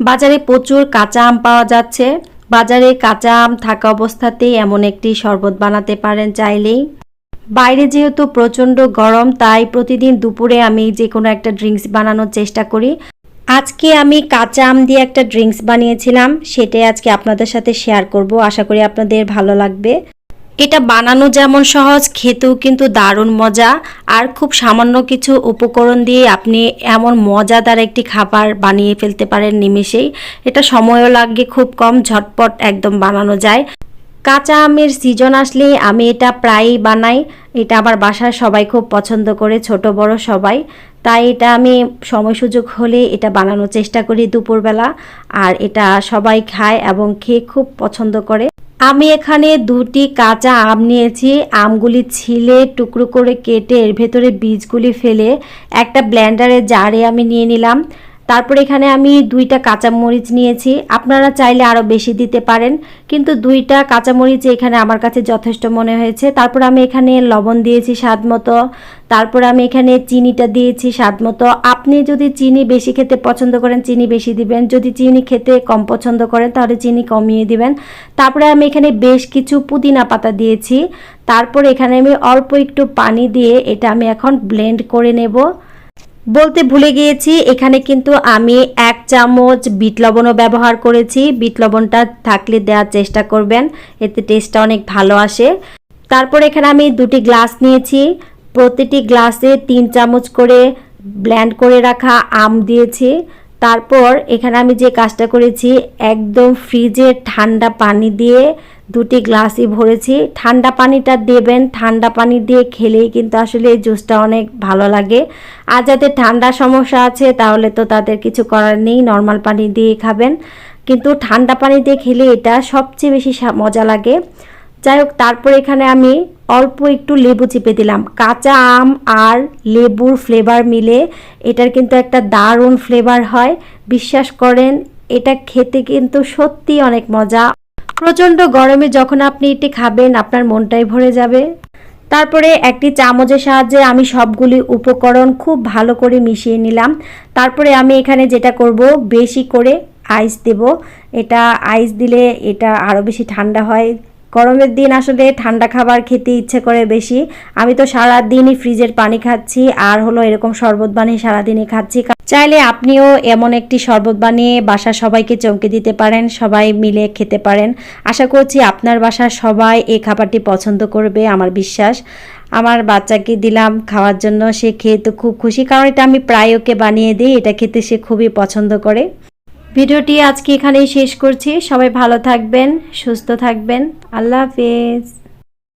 বাজারে প্রচুর কাঁচা আম পাওয়া যাচ্ছে। বাজারে কাঁচা আম থাকা অবস্থাতেই এমন একটি শরবত বানাতে পারেন চাইলেই। বাইরে যেহেতু প্রচণ্ড গরম, তাই প্রতিদিন দুপুরে আমি যে কোনো একটা ড্রিঙ্কস বানানোর চেষ্টা করি। আজকে আমি কাঁচা আম দিয়ে একটা ড্রিঙ্কস বানিয়েছিলাম, সেটাই আজকে আপনাদের সাথে শেয়ার করব। আশা করি আপনাদের ভালো লাগবে। এটা বানানো যেমন সহজ, খেতেও কিন্তু দারুণ মজা। আর খুব সামান্য কিছু উপকরণ দিয়ে আপনি এমন মজাদার একটি খাবার বানিয়ে ফেলতে পারেন নিমেষেই। এটা সময়ও লাগে, খুব কম, ঝটপট একদম বানানো যায়। কাঁচা আমের সিজন আসলেই আমি এটা প্রায়ই বানাই। এটা আমার বাসার সবাই খুব পছন্দ করে, ছোট, বড় সবাই। তাই এটা আমি সময় সুযোগ হলে এটা বানানোর চেষ্টা করি দুপুরবেলা। আর এটা সবাই খায় এবং খেয়ে খুব পছন্দ করে। আমি এখানে দুটি কাঁচা আম নিয়েছি। আমগুলি ছিলে, টুকরো করে কেটে এর ভেতরে বীজগুলি ফেলে একটা ব্ল্যান্ডারে জারে আমি নিয়ে নিলাম। তারপর এখানে আমি দুইটা কাঁচামরিচ নিয়েছি। আপনারা চাইলে আরও বেশি দিতে পারেন, কিন্তু দুইটা কাঁচামরিচ এখানে আমার কাছে যথেষ্ট মনে হয়েছে। তারপর আমি এখানে লবণ দিয়েছি স্বাদ মতো। তারপর আমি এখানে চিনিটা দিয়েছি স্বাদ মতো। আপনি যদি চিনি বেশি খেতে পছন্দ করেন, চিনি বেশি দিবেন। যদি চিনি খেতে কম পছন্দ করেন, তাহলে চিনি কমিয়ে দিবেন। তারপরে আমি এখানে বেশ কিছু পুদিনা পাতা দিয়েছি। তারপর এখানে আমি অল্প একটু পানি দিয়ে এটা আমি এখন ব্লেন্ড করে নেব। বলতে ভুলে গিয়েছি, এখানে কিন্তু আমি এক চামচ বিট লবণও ব্যবহার করেছি। বিট লবণটা থাকলে দেওয়ার চেষ্টা করবেন, এতে টেস্টটা অনেক ভালো আসে। তারপর এখানে আমি দুটি গ্লাস নিয়েছি। প্রতিটি গ্লাসে তিন চামচ করে ব্ল্যান্ড করে রাখা আম দিয়েছি। তারপর এখানে আমি যে কাজটা করেছি, একদম ফ্রিজে ঠান্ডা পানি দিয়ে দুটি গ্লাসই ভরেছি। ঠান্ডা পানিটা দেবেন, ঠান্ডা পানি দিয়ে খেলেই কিন্তু আসলে এই জুসটা অনেক ভালো লাগে। আর যাদের ঠান্ডা সমস্যা আছে, তাহলে তো তাদের কিছু করার নেই, নর্মাল পানি দিয়ে খাবেন। কিন্তু ঠান্ডা পানি দিয়ে খেলে এটা সবচেয়ে বেশি মজা লাগে। যাই হোক, তারপর এখানে আমি অল্প একটু লেবু চিপে দিলাম। কাঁচা আম আর লেবুর ফ্লেভার মিলে এটার কিন্তু একটা দারুণ ফ্লেভার হয়। বিশ্বাস করেন, এটা খেতে কিন্তু সত্যি অনেক মজা। প্রচণ্ড গরমে যখন আপনি এটি খাবেন, আপনার মনটাই ভরে যাবে। তারপরে একটি চামচের সাহায্যে আমি সবগুলি উপকরণ খুব ভালো করে মিশিয়ে নিলাম। তারপরে আমি এখানে যেটা করব, বেশি করে আইস দেব। এটা আইস দিলে এটা আরও বেশি ঠান্ডা হয়। গরমের দিন আসলে ঠান্ডা খাবার খেতে ইচ্ছে করে বেশি। আমি তো সারা দিনই ফ্রিজের পানি খাচ্ছি, আর হলো এরকম শরবত বানিয়ে সারাদিনই খাচ্ছি। চাইলে আপনিও এমন একটি শরবত বানিয়ে বাসা সবাইকে চমকে দিতে পারেন, সবাই মিলে খেতে পারেন। আশা করছি আপনার বাসার সবাই এই খাবারটি পছন্দ করবে, আমার বিশ্বাস। আমার বাচ্চাকে দিলাম খাওয়ার জন্য, সে খেয়ে তো খুব খুশি, কারণ এটা আমি প্রায় ওকে বানিয়ে দিই, এটা খেতে সে খুবই পছন্দ করে। ভিডিওটি আজকে এখানেই শেষ করছি। সবাই ভালো থাকবেন সুস্থ থাকবেন। আল্লাহ হাফেজ।